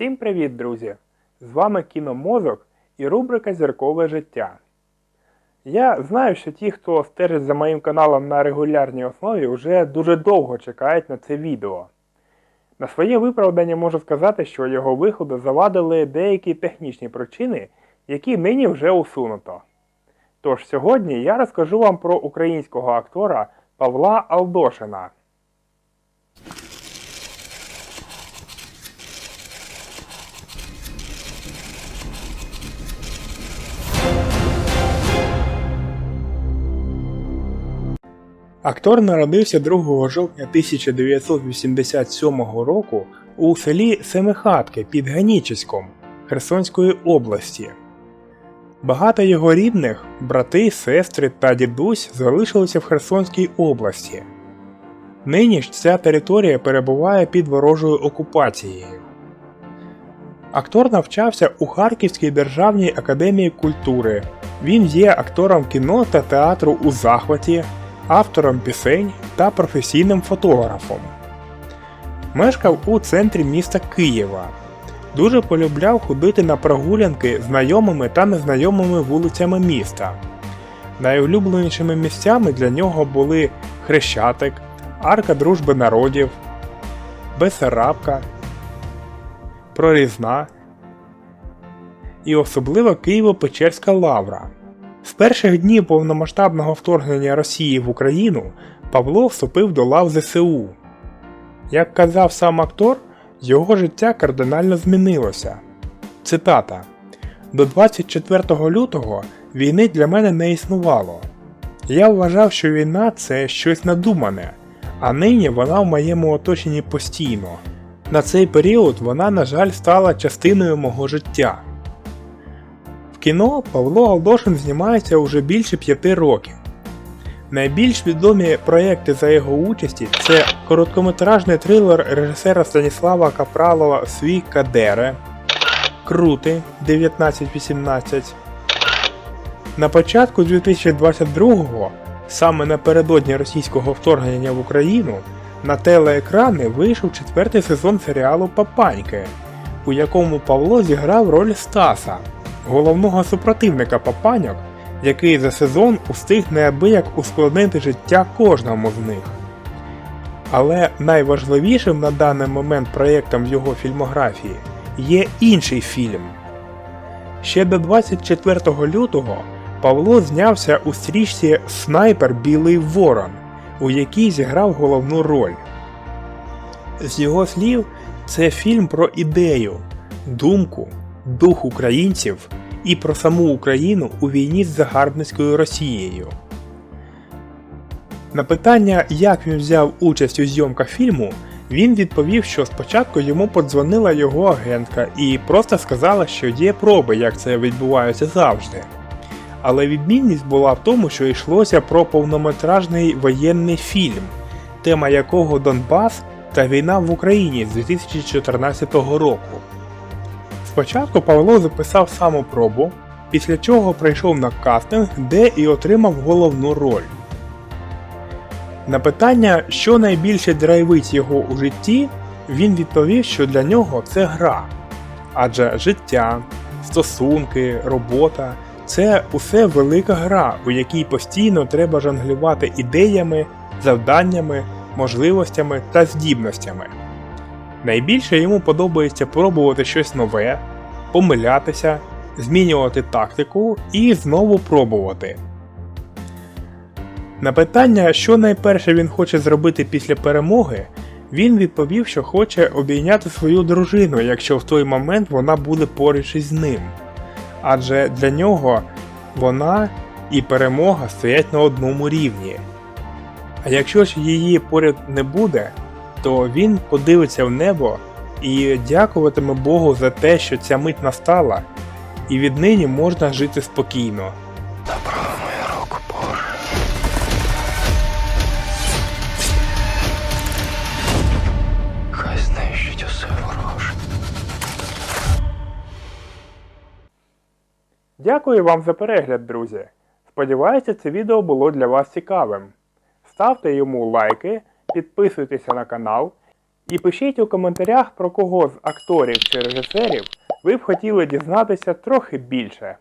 Всім привіт, друзі! З вами Кіномозок і рубрика Зіркове життя. Я знаю, що ті, хто стежить за моїм каналом на регулярній основі, вже дуже довго чекають на це відео. На своє виправдання можу сказати, що його виходу завадили деякі технічні причини, які нині вже усунуто. Тож сьогодні я розкажу вам про українського актора Павла Алдошина. Актор народився 2 жовтня 1987 року у селі Семихатки під Ганічеськом Херсонської області. Багато його рідних, брати, сестри та дідусь залишилися в Херсонській області. Нині ж ця територія перебуває під ворожою окупацією. Актор навчався у Харківській державній академії культури. Він є актором кіно та театру у захваті, автором пісень та професійним фотографом. Мешкав у центрі міста Києва. Дуже полюбляв ходити на прогулянки знайомими та незнайомими вулицями міста. Найулюбленішими місцями для нього були Хрещатик, Арка Дружби народів, Бесарабка, Прорізна і особливо Києво-Печерська лавра. З перших днів повномасштабного вторгнення Росії в Україну Павло вступив до лав ЗСУ. Як казав сам актор, його життя кардинально змінилося. Цитата: До 24 лютого війни для мене не існувало. Я вважав, що війна це щось надумане, а нині вона в моєму оточенні постійно. На цей період вона, на жаль, стала частиною мого життя. Кіно Павло Алдошин знімається уже більше п'яти років. Найбільш відомі проєкти за його участі це короткометражний трилер режисера Станіслава Капралова Свій Кадере, Крути 1918. На початку 2022-го, саме напередодні російського вторгнення в Україну, на телеекрани вийшов четвертий сезон серіалу Папаньки, у якому Павло зіграв роль Стаса, головного супротивника Папаньок, який за сезон устиг неабияк ускладнити життя кожному з них. Але найважливішим на даний момент проєктом його фільмографії є інший фільм. Ще до 24 лютого Павло знявся у стрічці Снайпер Білий Ворон, у якій зіграв головну роль. З його слів, це фільм про ідею, думку, дух українців і про саму Україну у війні з загарбницькою Росією. На питання, як він взяв участь у зйомках фільму, він відповів, що спочатку йому подзвонила його агентка і просто сказала, що є проби, як це відбувається завжди. Але відмінність була в тому, що йшлося про повнометражний воєнний фільм, тема якого Донбас та війна в Україні з 2014 року. Спочатку Павло записав саму пробу, після чого прийшов на кастинг, де і отримав головну роль. На питання, що найбільше драйвить його у житті, він відповів, що для нього це гра. Адже життя, стосунки, робота це усе велика гра, у якій постійно треба жонглювати ідеями, завданнями, можливостями та здібностями. Найбільше йому подобається пробувати щось нове, помилятися, змінювати тактику і знову пробувати. На питання, що найперше він хоче зробити після перемоги, він відповів, що хоче обійняти свою дружину, якщо в той момент вона буде поруч із ним. Адже для нього вона і перемога стоять на одному рівні. А якщо ж її поряд не буде, то він подивиться в небо і дякуватиме Богу за те, що ця мить настала, і віднині можна жити спокійно. Дякую вам за перегляд, друзі. Сподіваюся, це відео було для вас цікавим. Ставте йому лайки, підписуйтеся на канал І пишіть у коментарях, про кого з акторів чи режисерів ви б хотіли дізнатися трохи більше.